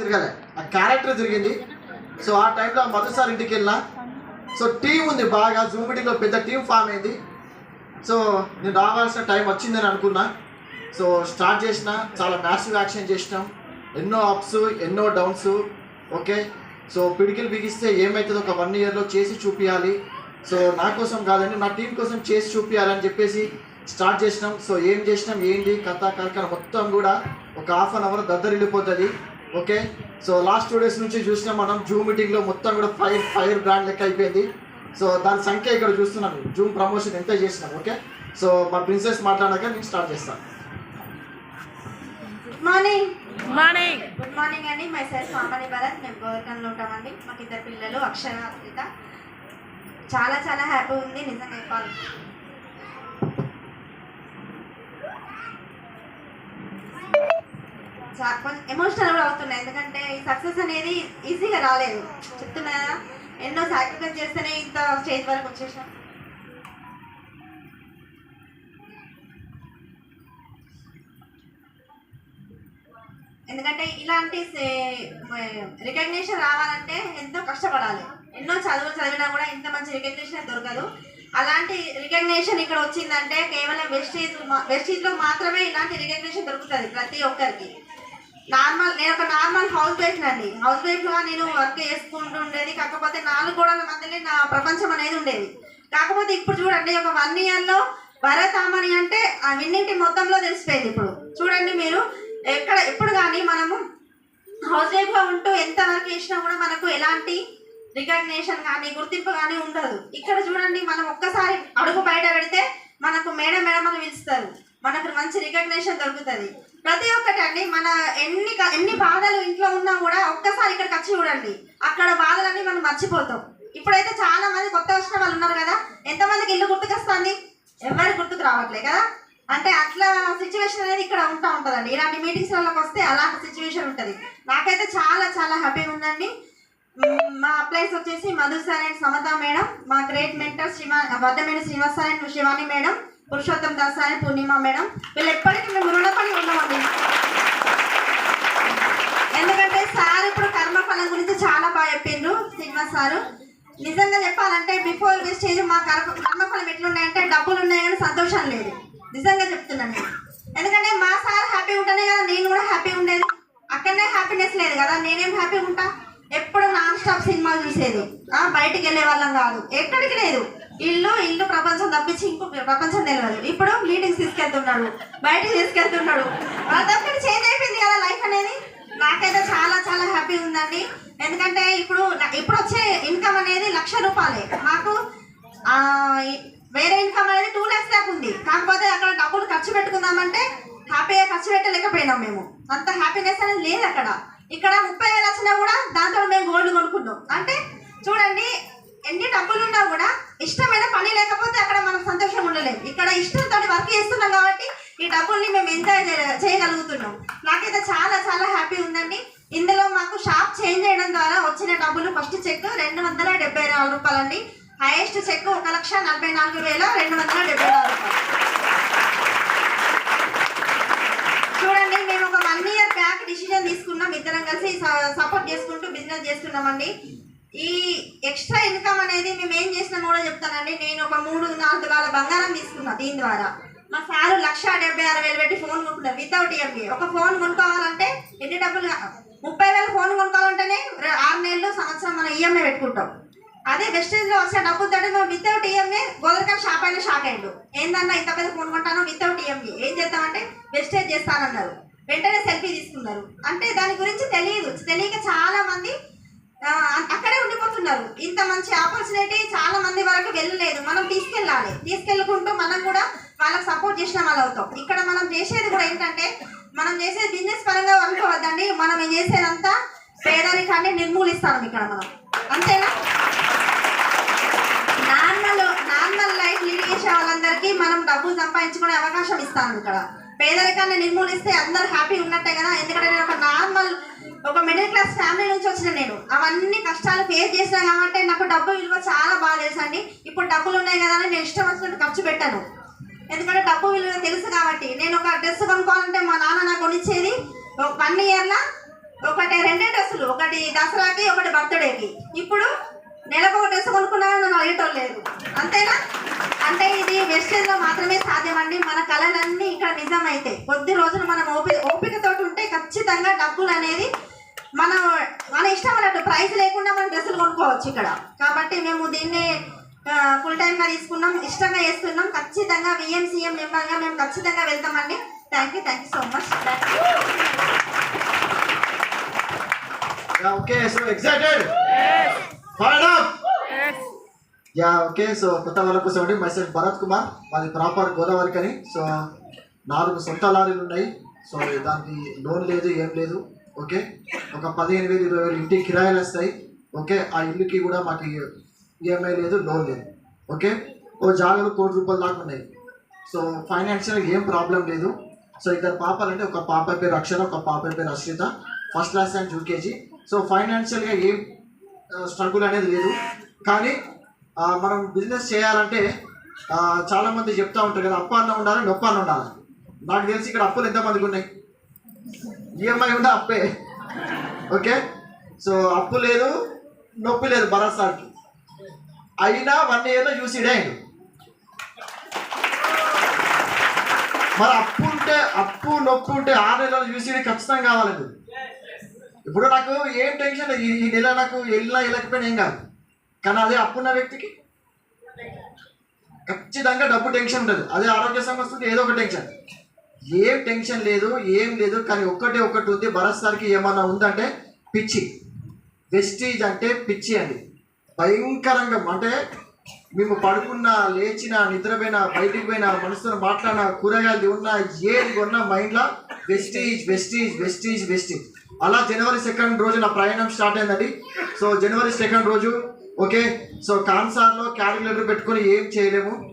తిరగాలి. ఆ క్యారెక్టర్ తిరిగింది. సో ఆ టైంలో మధు సార్ ఇంటికి వెళ్ళినా. సో టీం ఉంది బాగా. జూమ్ మీటింగ్లో పెద్ద టీం ఫామ్ అయింది. సో నేను రావాల్సిన టైం వచ్చిందని అనుకున్నా. సో స్టార్ట్ చేసిన. చాలా మ్యాసివ్ యాక్షన్ చేసినాం. ఎన్నో అప్స్ ఎన్నో డౌన్స్ ఓకే సో పిడికిలు బిగిస్తే ఏమవుతుందో ఒక వన్ ఇయర్లో చేసి చూపించాలి సో నా కోసం కాదండి నా టీం కోసం చేసి చూపించాలని చెప్పేసి స్టార్ట్ చేసినాం. సో ఏం చేసినాం? ఏంటి? కథ కార్యక్రమం మొత్తం కూడా ఒక half an hour దద్దరిల్లిపోతుంది. Okay? So last two days నుంచి చూసినాం మనం జూమ్ మీటింగ్లో మొత్తం కూడా ఫైర్ ఫైర్ బ్రాండ్ లెక్క అయిపోయింది. సో దాని సంఖ్య ఇక్కడ చూస్తున్నాం జూమ్ ప్రమోషన్ ఎంత చేసినాం ఓకే? సో మా ప్రిన్సెస్ మాట్లాడాక నేను స్టార్ట్ చేస్తాను good morning morning good morning అండి. మై సెల్ఫ్ మామని భరత్. మేము గోవర్కన్లో ఉంటామండి. మాకు ఇద్దరు పిల్లలు అక్షర అద్విత చాలా చాలా హ్యాపీ ఉంది. నిజంగా చెప్పాలి ఎమోషనల్ కూడా అవుతున్నాయి ఎందుకంటే ఈ సక్సెస్ అనేది ఈజీగా రాలేదు. చెప్తున్నా ఎన్నో సాక్రిఫైస్ చేస్తేనే ఇంత స్టేజ్ వరకు వచ్చేసాం. ఎందుకంటే ఇలాంటి రికగ్నేషన్ రావాలంటే ఎంతో కష్టపడాలి. ఎన్నో చదువులు చదివినా కూడా ఇంత మంచి రికగ్నేషన్ దొరకదు. అలాంటి రికగ్నేషన్ ఇక్కడ వచ్చిందంటే కేవలం వెస్టీజ్ వెస్టీజ్లో మాత్రమే ఇలాంటి రికగ్నేషన్ దొరుకుతుంది ప్రతి ఒక్కరికి. నార్మల్ నేను ఒక నార్మల్ హౌస్ వైఫ్ అండి. హౌస్ వైఫ్గా నేను వర్క్ చేసుకుంటూ ఉండేది. కాకపోతే నాలుగు గోడల మధ్యనే నా ప్రపంచం అనేది ఉండేది. కాకపోతే ఇప్పుడు చూడండి ఒక వన్ ఇయర్లో భరతామణి అంటే అవన్నింటి మొత్తంలో తెలిసిపోయింది ఇప్పుడు. చూడండి మీరు ఎక్కడ ఎప్పుడు కానీ మనము హౌస్ వైఫ్గా ఉంటూ ఎంత వర్క్ చేసినా కూడా మనకు ఎలాంటి రికగ్నేషన్ కానీ గుర్తింపు కానీ ఉండదు. ఇక్కడ చూడండి మనం ఒక్కసారి అడుగు బయట పెడితే మనకు మేడం మేడం అని పిలుస్తారు. మనకు మంచి రికగ్నేషన్ దొరుకుతుంది. ప్రతి ఒక్కటి అండి మన ఎన్ని క- ఎన్ని బాధలు ఇంట్లో ఉన్నా కూడా ఒక్కసారి ఇక్కడికి వచ్చి చూడండి. అక్కడ బాధలన్నీ మనం మర్చిపోతాం. ఇప్పుడైతే చాలా మంది కొత్త వచ్చిన వాళ్ళు ఉన్నారు కదా ఎంతమందికి ఇల్లు గుర్తుకొస్తుంది? ఎవరు గుర్తుకు రావట్లే కదా? అంటే అట్లా సిచ్యువేషన్ అనేది ఇక్కడ ఉంటా ఉంటుందండి. ఇలాంటి మీటింగ్స్లలోకి వస్తే అలాంటి సిచ్యువేషన్ ఉంటుంది. నాకైతే చాలా చాలా హ్యాపీగా ఉందండి. మా ప్లేస్ వచ్చేసి మధుసారాయణ అండ్ సమత మేడం మా గ్రేట్ మెంటర్ శ్రీమా వద్దమేడి Srinivas sir and Shivani madam. Purushottam దాసాయ Purnima madam. వీళ్ళు ఎప్పటికీ మేము రుణపడి ఉన్నామండి. ఎందుకంటే సార్ ఇప్పుడు కర్మఫలం గురించి చాలా బాగా చెప్పిండ్రు శ్రీనివాస్ సారు. నిజంగా చెప్పాలంటే బిఫోర్ స్టేజ్ మా కర్మ కర్మఫలం ఎట్లున్నాయంటే డబ్బులు ఉన్నాయి కానీ సంతోషం లేదు. నిజంగా చెప్తున్నాను ఎందుకంటే మా సార్ హ్యాపీ ఉంటేనే కదా నేను కూడా హ్యాపీ ఉండేది. అక్కడనే హ్యాపీనెస్ లేదు కదా నేనేం హ్యాపీ ఉంటా? ఎప్పుడు నాన్ స్టాప్ సినిమా చూసేది. బయటికి వెళ్ళే వాళ్ళం కాదు. ఎక్కడికి లేదు. ఇల్లు ఇల్లు ప్రపంచం తప్పించి ఇంకో ప్రపంచం తెలియదు ఇప్పుడు మీటింగ్స్ తీసుకెళ్తున్నాడు. బయటకు తీసుకెళ్తున్నాడు. ప్రతి చేంజ్ అయిపోయింది కదా లైఫ్ అనేది? నాకైతే చాలా చాలా హ్యాపీ ఉందండి. ఎందుకంటే ఇప్పుడు ఇప్పుడు వచ్చే ఇన్కమ్ అనేది లక్ష రూపాయలే. మాకు వేరే ఇన్కమ్ అనేది టూ ల్యాక్స్ దాకా ఉంది. కాకపోతే అక్కడ డబ్బులు ఖర్చు పెట్టుకుందామంటే హ్యాపీగా ఖర్చు పెట్టలేకపోయినాం మేము. అంత హ్యాపీనెస్ అనేది లేదు అక్కడ. ఇక్కడ ముప్పై వేలు వచ్చినా కూడా దాంతో మేము గోల్డ్ కొనుక్కుంటాం అంటే చూడండి ఎన్ని డబ్బులు ఉన్నా కూడా ఇష్టమైన పని లేకపోతే అక్కడ మనం సంతోషం ఉండలేము ఇక్కడ ఇష్టంతో వర్క్ చేస్తున్నాం కాబట్టి ఈ డబ్బుల్ని మేము ఎంజాయ్ చేయగలుగుతున్నాం. నాకైతే చాలా చాలా హ్యాపీ ఉందండి. ఇందులో మాకు షాప్ చేంజ్ చేయడం ద్వారా వచ్చిన డబ్బులు ఫస్ట్ చెక్ రెండు వందల డెబ్బై నాలుగు రూపాయలండి. హైయెస్ట్ చెక్ ఒక లక్ష నలభై నాలుగు వేల రెండు వందల డెబ్బై నాలుగు రూపాయలు. చూడండి మేము ఒక వన్ ఇయర్ బ్యాక్ డిసిజన్ తీసుకున్నాం. ఇద్దరం కలిసి సపోర్ట్ చేసుకుంటూ బిజినెస్ చేస్తున్నామండి. ఈ ఎక్స్ట్రా ఇన్కమ్ అనేది మేము ఏం చేసినామో కూడా చెప్తానండి. నేను ఒక మూడు నాలుగు తులాల బంగారం తీసుకున్నా దీని ద్వారా. మా సారు లక్ష డెబ్బై ఆరు వేలు పెట్టి ఫోన్ కొనుక్కున్నారు. వితౌట్ ఈఎంఐ ఒక ఫోన్ కొనుక్కోవాలంటే ఎన్ని డబ్బులు ముప్పై వేల ఫోన్ కొనుక్కోవాలంటేనే ఆరు నెలలు సంవత్సరం మనం ఈఎంఐ పెట్టుకుంటాం. అదే వెస్టేజ్లో లో వచ్చే డబ్బులు మేము వితౌట్ ఈఎంఏ గోదరకాయ షాప్ అయినా షాక్ అయ్యాడు. ఏందన్నా ఇంత పెద్ద ఫోన్ కొంటాను వితౌట్ ఈఎంఐ ఏం చేద్దామంటే వెస్టేజ్ చేస్తానన్నారు. వెంటనే సెల్ఫీ తీసుకున్నారు. అంటే దాని గురించి తెలియదు. తెలియక చాలా మంది అక్కడే ఉండిపోతున్నారు. ఇంత మంచి ఆపర్చునిటీ చాలా మంది వరకు వెళ్ళలేదు. మనం తీసుకెళ్ళాలి. తీసుకెళ్ళకుంటూ మనం కూడా వాళ్ళకి సపోర్ట్ చేసిన వాళ్ళు అవుతాం. ఇక్కడ మనం చేసేది కూడా ఏంటంటే మనం చేసే బిజినెస్ పరంగా అనుకోవద్దండి. మనం చేసేదంతా పేదరికాన్ని నిర్మూలిస్తాం ఇక్కడ మనం. అంతేనా? నార్మల్ నార్మల్ లైఫ్ లీడ్ చేసే వాళ్ళందరికీ మనం డబ్బులు సంపాదించుకునే అవకాశం ఇస్తాను ఇక్కడ. పేదరికాన్ని నిర్మూలిస్తే అందరు హ్యాపీ ఉన్నట్టే కదా? ఎందుకంటే నేను ఒక నార్మల్ ఒక మిడిల్ క్లాస్ ఫ్యామిలీ నుంచి వచ్చిన నేను. అవన్నీ కష్టాలు ఫేస్ చేసినా కాబట్టి నాకు డబ్బు విలువ చాలా బాగా తెలుసు అండి ఇప్పుడు డబ్బులు ఉన్నాయి కదా అని నేను ఇష్టం వచ్చినట్టు ఖర్చు పెట్టాను. ఎందుకంటే డబ్బు విలువ తెలుసు కాబట్టి. నేను ఒక డ్రెస్ కొనుక్కోవాలంటే మా నాన్న నాకు కొనిచ్చేది ఒక వన్ ఇయర్లో ఒకటి రెండే డ్రెస్సులు. ఒకటి దసరాకి ఒకటి బర్త్డేకి. ఇప్పుడు నెలకు ఒక డ్రెస్ కొనుక్కున్నా నన్ను అడిగటం లేదు అంతేనా? అంటే ఇది వెస్టేజ్లో మాత్రమే సాధ్యమండి. మన కళలన్నీ ఇక్కడ నిజమైతే. కొద్ది రోజులు మనం ఓపిక ఓపికతో ఉంటే ఖచ్చితంగా డబ్బులు అనేది మన మన ఇష్టం అన్నట్టు ప్రైస్ లేకుండా మనం డ్రెస్సులు కొనుక్కోవచ్చు ఇక్కడ. కాబట్టి మేము దీన్ని ఫుల్ టైం గా తీసుకున్నాం ఇష్టంగా చేస్తున్నాం. ఖచ్చితంగా విఎంసీఎం మెంబర్గా మేము ఖచ్చితంగా వెళ్తామండి. Thank you thank you so much yeah okay so excited fire up yeah okay so కొత్త వాళ్ళ కోసం అండి. మైసెల్ఫ్ భరత్ కుమార్ మాది ప్రాపర్ గోదావరి కని. సో నాలుగు సొంత లారీలు ఉన్నాయి. సో దానికి లోన్ లేదు ఏం లేదు. ఓకే? ఒక పదిహేను వేలు ఇరవై వేలు ఇంటికి కిరాయిలు వస్తాయి. ఓకే? ఆ ఇల్లుకి కూడా మాకు ఈఎంఐ లేదు లోన్ లేదు. ఓకే? ఓ జాగాలు కోటి రూపాయలు దాకా ఉన్నాయి. సో ఫైనాన్షియల్గా ఏం ప్రాబ్లం లేదు. సో ఇద్దరు పాపాలంటే ఒక పాప పేరు అక్షర ఒక పాప పేరు Ashritha first class and UKG so ఫైనాన్షియల్గా ఏం స్ట్రగుల్ అనేది లేదు. కానీ మనం బిజినెస్ చేయాలంటే చాలామంది చెప్తూ చెప్తా ఉంటారు కదా అప్ప అన్న ఉండాలి నొప్ప అన్న ఉండాలి? నాకు తెలిసి ఇక్కడ అప్పులు ఎంతమందికి ఉన్నాయి? ఈఎంఐ ఉంటే అప్పే. ఓకే? సో అప్పు లేదు నొప్పి లేదు భరోసాకి. అయినా వన్ ఇయర్లో యూసీడే అయింది మరి అప్పు ఉంటే అప్పు నొప్పి ఉంటే ఆ నెలలో చూసి ఖచ్చితంగా కావాలండి ఇప్పుడు నాకు ఏం టెన్షన్ లేదు. ఈ నెల నాకు వెళ్ళినా వెళ్ళకపోయినా ఏం కాదు. కానీ అదే అప్పున్న వ్యక్తికి ఖచ్చితంగా డబ్బు టెన్షన్ ఉంటుంది. అదే ఆరోగ్య సమస్య ఏదో ఒక టెన్షన్. ఏం టెన్షన్ లేదు ఏం లేదు కానీ ఒక్కటే ఒకటి ఉంది. భరత్ సార్కి ఏమన్నా ఉందంటే పిచ్చి. వెస్టీజ్ అంటే పిచ్చి అండి. భయంకరంగా అంటే మేము పడుకున్న లేచిన నిద్రపోయినా బయటికి పోయిన మనసుతో మాట్లాడిన కూరగాయలు ఉన్నా ఏది కొన్నా మైండ్లో వెస్టీజ్ వెస్టీజ్ వెస్టీజ్ వెస్టీజ్. అలా జనవరి సెకండ్ రోజు నా ప్రయాణం స్టార్ట్ అయిందండి. సో జనవరి సెకండ్ రోజు ఓకే. సో కాన్సార్లో క్యాలిక్యులేటర్ పెట్టుకొని ఏం చేయలేము.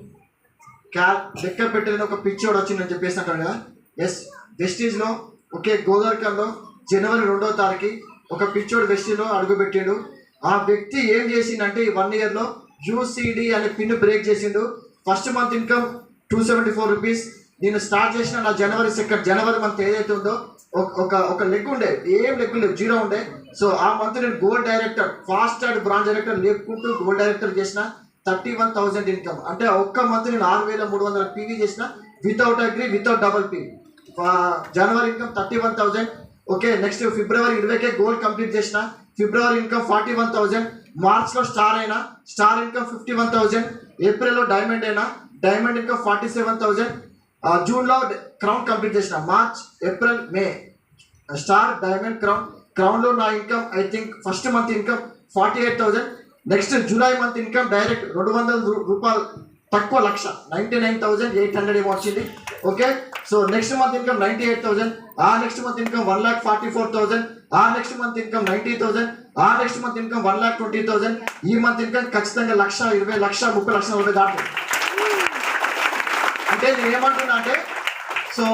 క్యా లెక్క పెట్టలేని ఒక పిచ్చోడు వచ్చిందని చెప్పేసి అంటాడు కదా? ఎస్ వెస్టీజ్లో ఒకే గోదావరికంలో జనవరి రెండవ తారీఖు ఒక పిచ్చోడు వెస్టీజ్లో అడుగుపెట్టాడు. ఆ వ్యక్తి ఏం చేసిందంటే ఈ వన్ ఇయర్లో యూసీడి అనే పిన్ బ్రేక్ చేసిండు. First month income two seventy four rupees నేను స్టార్ట్ చేసిన నా జనవరి సెకండ్ జనవరి మంత్ ఏదైతే ఉందో ఒక- ఒక ఒక లెగ్ ఉండే. ఏం లెగ్ లేదు జీరో ఉండే. సో ఆ మంత్ నేను gold director fast and branch director లేపుకుంటూ gold director చేసిన. Thirty one thousand income. అంటే ఒక్క మంత్ నేను ఆరు వేల మూడు వందల పీవీ చేసిన without agree without double PV జనవరి income thirty one thousand. Okay next ఫిబ్రవరి ఇరవైకే గోల్డ్ కంప్లీట్ చేసిన. ఫిబ్రవరి ఇన్కమ్ ఫార్టీ వన్ థౌసండ్. మార్చ్లో స్టార్ అయినా. Star income fifty one thousand. ఏప్రిల్లో డైమండ్ అయినా. Diamond income forty seven thousand. జూన్లో క్రౌన్ కంప్లీట్ చేసిన. March April May. Star diamond crown. క్రౌన్లో నా income I think first month income forty eight thousand. Next July month income direct రెండు వందల రూపాయలు తక్కువ లక్ష. Ninety nine thousand eight hundred ఏమో వచ్చింది. Okay so next month income ninety eight thousand ఆ next month income one lakh forty four thousand ఆ next month income ninety thousand ఆ next month income one lakh twenty thousand ఈ month income ఖచ్చితంగా లక్ష ఇరవై లక్ష ముప్పై లక్షల నలభై దాటు అంటే నేను ఏమంటున్నా అంటే సో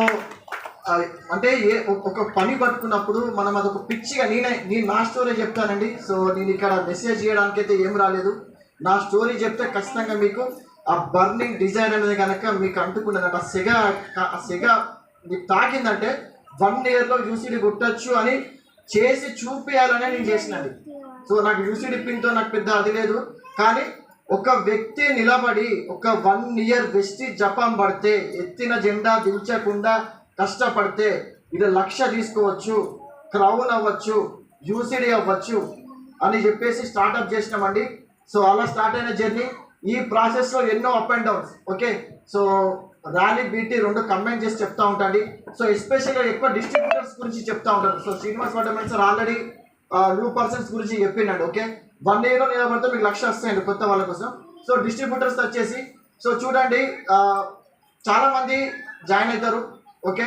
అంటే ఏ ఒక- పని పట్టుకున్నప్పుడు మనం అదొక పిచ్చిగా నేనే నేను నా స్టోరీ చెప్తానండి. సో నేను ఇక్కడ మెసేజ్ చేయడానికి అయితే ఏం రాలేదు. నా స్టోరీ చెప్తే ఖచ్చితంగా మీకు ఆ బర్నింగ్ డిజైన్ అనేది కనుక మీకు అంటుకున్నదంట. ఆ సెగ ఆ సెగ మీకు తాకిందంటే వన్ ఇయర్లో యూసీడీ కొట్టచ్చు అని చేసి చూపించాలనే నేను చేసినండి. సో నాకు యూసీడీ పిన్తో నాకు పెద్ద అది లేదు. కానీ ఒక వ్యక్తి నిలబడి ఒక వన్ ఇయర్ వెస్టి జపం పడితే ఎత్తిన జెండా దించకుండా కష్టపడితే ఇది లక్ష తీసుకోవచ్చు క్రౌన్ అవ్వచ్చు యూసిడి అవ్వచ్చు అని చెప్పేసి స్టార్ట్అప్ చేసినామండి. సో అలా స్టార్ట్ అయిన జర్నీ. ఈ ప్రాసెస్లో ఎన్నో up and downs okay? So rally BT రెండు కంబైన్ చేసి చెప్తా ఉంటాండి. సో ఎస్పెషల్గా ఎక్కువ డిస్ట్రిబ్యూటర్స్ గురించి చెప్తా ఉంటాను సో శ్రీనివాస్ వడ్డమన్ సార్ ఆల్రెడీ న్యూ పర్సన్స్ గురించి చెప్పిండండి ఓకే? వన్ ఇయర్లో నిలబడితే మీకు లక్ష వస్తాయండి కొత్త వాళ్ళ కోసం. సో డిస్ట్రిబ్యూటర్స్ వచ్చేసి సో చూడండి చాలామంది జాయిన్ అవుతారు. ఓకే?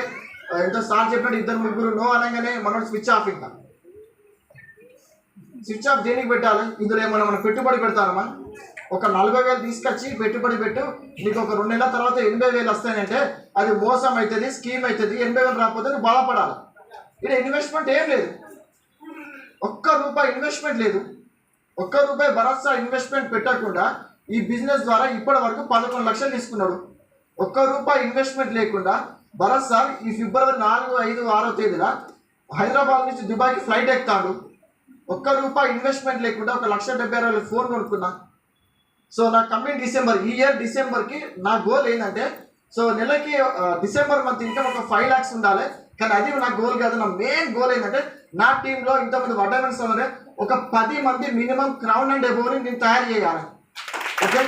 ఎంతో సార్ చెప్పినట్టు ఇద్దరు ముగ్గురు నో అనగానే మనం స్విచ్ ఆఫ్ ఇంకా. స్విచ్ ఆఫ్ దేనికి పెట్టాలి? ఇందులో ఏమైనా మనం పెట్టుబడి పెడతామా? ఒక నలభై వేలు తీసుకొచ్చి పెట్టుబడి పెట్టు. నీకు ఒక రెండు నెలల తర్వాత ఎనభై వేలు వస్తాయంటే అది మోసం అవుతుంది స్కీమ్ అవుతుంది ఎనభై వేలు రాకపోతే నువ్వు బాధపడాలి. ఇక్కడ ఇన్వెస్ట్మెంట్ ఏం లేదు. ఒక్క రూపాయి ఇన్వెస్ట్మెంట్ లేదు. ఒక్క రూపాయి భరోసా ఇన్వెస్ట్మెంట్ పెట్టకుండా ఈ బిజినెస్ ద్వారా ఇప్పటి వరకు పదకొండు లక్షలు తీసుకున్నాడు. ఒక్క రూపాయి ఇన్వెస్ట్మెంట్ లేకుండా భరత్ సార్ ఈ ఫిబ్రవరి నాలుగు ఐదు ఆరో తేదీన హైదరాబాద్ నుంచి దుబాయ్కి ఫ్లైట్ ఎక్కుతాడు. ఒక్క రూపాయి ఇన్వెస్ట్మెంట్ లేకుండా ఒక లక్ష డెబ్బై ఆరు వేల ఫోన్ కొనుక్కున్నా. సో నా కమింగ్ డిసెంబర్ ఈ ఇయర్ డిసెంబర్కి నా గోల్ ఏంటంటే సో నెలకి డిసెంబర్ మంత్ ఇన్కమ్ ఒక ఫైవ్ ల్యాక్స్ ఉండాలి. కానీ అది నా గోల్ కాదు. నా మెయిన్ గోల్ ఏంటంటే నా టీంలో ఇంతమంది వడ్డమెన్స్ ఉన్నారే ఒక పది మంది మినిమం క్రౌన్ అండ్ ఎబోని నేను తయారు చేయాలి. ఓకే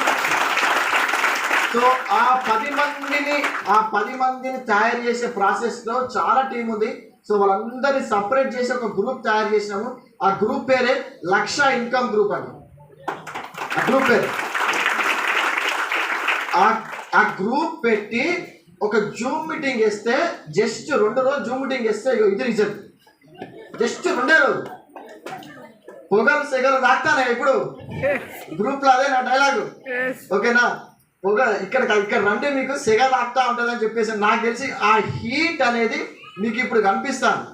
సో ఆ పది మందిని ఆ పది మందిని తయారు చేసే ప్రాసెస్లో చాలా టీం ఉంది. సో వాళ్ళందరినీ సపరేట్ చేసి ఒక గ్రూప్ తయారు చేసినాము. ఆ గ్రూప్ పేరే లక్ష ఇన్కమ్ గ్రూప్ అని ఆ గ్రూప్ పేరు. ఆ గ్రూప్ పెట్టి ఒక జూమ్ మీటింగ్ వేస్తే జస్ట్ రెండు రోజులు జూమ్ మీటింగ్ వేస్తే ఇది రిజల్ట్ జస్ట్ రెండే రోజు పొగలు సెగలు దాక్తానే ఇప్పుడు? గ్రూప్లో అదే నా డైలాగు ఓకేనా పొగ ఇక్కడ ఇక్కడ రండి మీకు సెగ తాకుతా ఉంటుంది అని చెప్పేసి నాకు తెలిసి ఆ హీట్ అనేది మీకు ఇప్పుడు కనిపిస్తాను.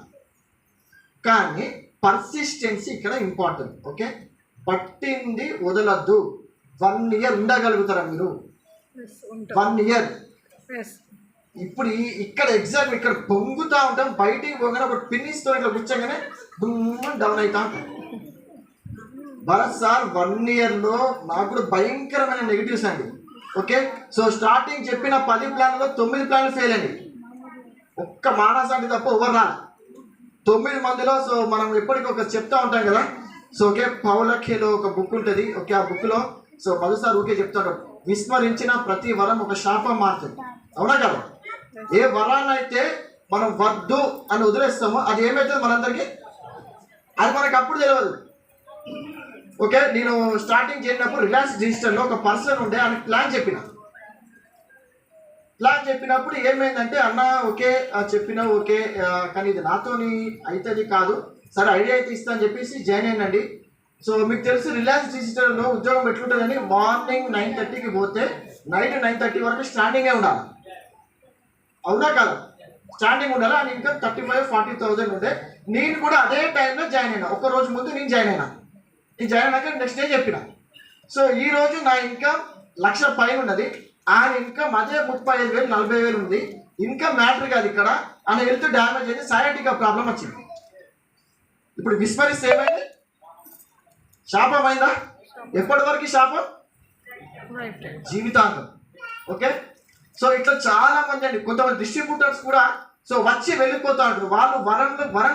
కానీ పర్సిస్టెన్సీ ఇక్కడ ఇంపార్టెంట్ ఓకే పట్టింది వదలద్దు. వన్ ఇయర్ ఉండగలుగుతారా మీరు? వన్ ఇయర్ ఇప్పుడు ఇక్కడ ఎగ్జామ్ ఇక్కడ పొంగుతా ఉంటాం. బయటికి పోగానే ఒక పిన్నిస్తో ఇట్లా కూర్చోగానే డౌన్ అవుతా ఉంటాం. భరత్ సార్ వన్ ఇయర్లో నాకు కూడా భయంకరమైన నెగిటివ్స్ అండి. ఓకే సో స్టార్టింగ్ చెప్పిన పది ప్లాన్లో తొమ్మిది ప్లాన్లు ఫెయిల్ అయింది ఒక్క మానసాంటి తప్ప ఎవరు రాలి. తొమ్మిది మందిలో సో మనం ఎప్పటికీ ఒక చెప్తా ఉంటాం కదా? సో ఓకే పౌలఖ్యలో ఒక బుక్ ఉంటుంది. ఓకే ఆ బుక్లో సో మధు ఊకే చెప్తాడు. విస్మరించిన ప్రతి వరం ఒక శాపం మారుతుంది. అవునా కదా? ఏ వరాన్నైతే మనం వద్దు అని వదిలేస్తామో అది ఏమవుతుంది మనందరికీ? అది మనకు అప్పుడు తెలియదు. ఓకే నేను స్టార్టింగ్ చేసినప్పుడు రిలయన్స్ డిజిటల్లో ఒక పర్సన్ ఉండే అని ప్లాన్ చెప్పిన. ప్లాన్ చెప్పినప్పుడు ఏమైందంటే అన్న ఓకే చెప్పినా ఓకే కానీ ఇది నాతోని అవుతుంది కాదు. సరే ఐడియా అయితే ఇస్తా అని చెప్పేసి జాయిన్ అయినండి. సో మీకు తెలుసు రిలయన్స్ డిజిటల్లో ఉద్యోగం ఎట్లుంటుందని మార్నింగ్ నైన్ థర్టీకి పోతే నైట్ నైన్ థర్టీ వరకు స్టాండింగే ఉండాలి. అవునా కాదు? స్టాండింగ్ ఉండాలి? అని ఇంకా థర్టీ ఫైవ్ ఫార్టీ థౌసండ్ ఉండే. నేను కూడా అదే టైంలో జాయిన్ అయినా. ఒక రోజు ముందు నేను జాయిన్ అయినా. ఈ జాయిన్ అయినాక నెక్స్ట్ డే చెప్పిన. సో ఈ రోజు నా ఇన్కమ్ లక్ష పైన ఉన్నది. ఆయన ఇన్కమ్ అదే ముప్పై ఐదు వేలు నలభై వేలు ఉంది. ఇన్కమ్ మ్యాటర్ కాదు ఇక్కడ. ఆయన హెల్త్ డ్యామేజ్ అయింది. సయాటికా ప్రాబ్లం వచ్చింది. ఇప్పుడు విస్మరిస్తే ఏమైంది? శాపం ఎప్పటి వరకు శాపం? జీవితాంతం. ఓకే సో ఇట్లా చాలా మంది అండి. కొంతమంది డిస్ట్రిబ్యూటర్స్ కూడా సో వచ్చి వెళ్ళిపోతా ఉంటారు వాళ్ళు వరం వరం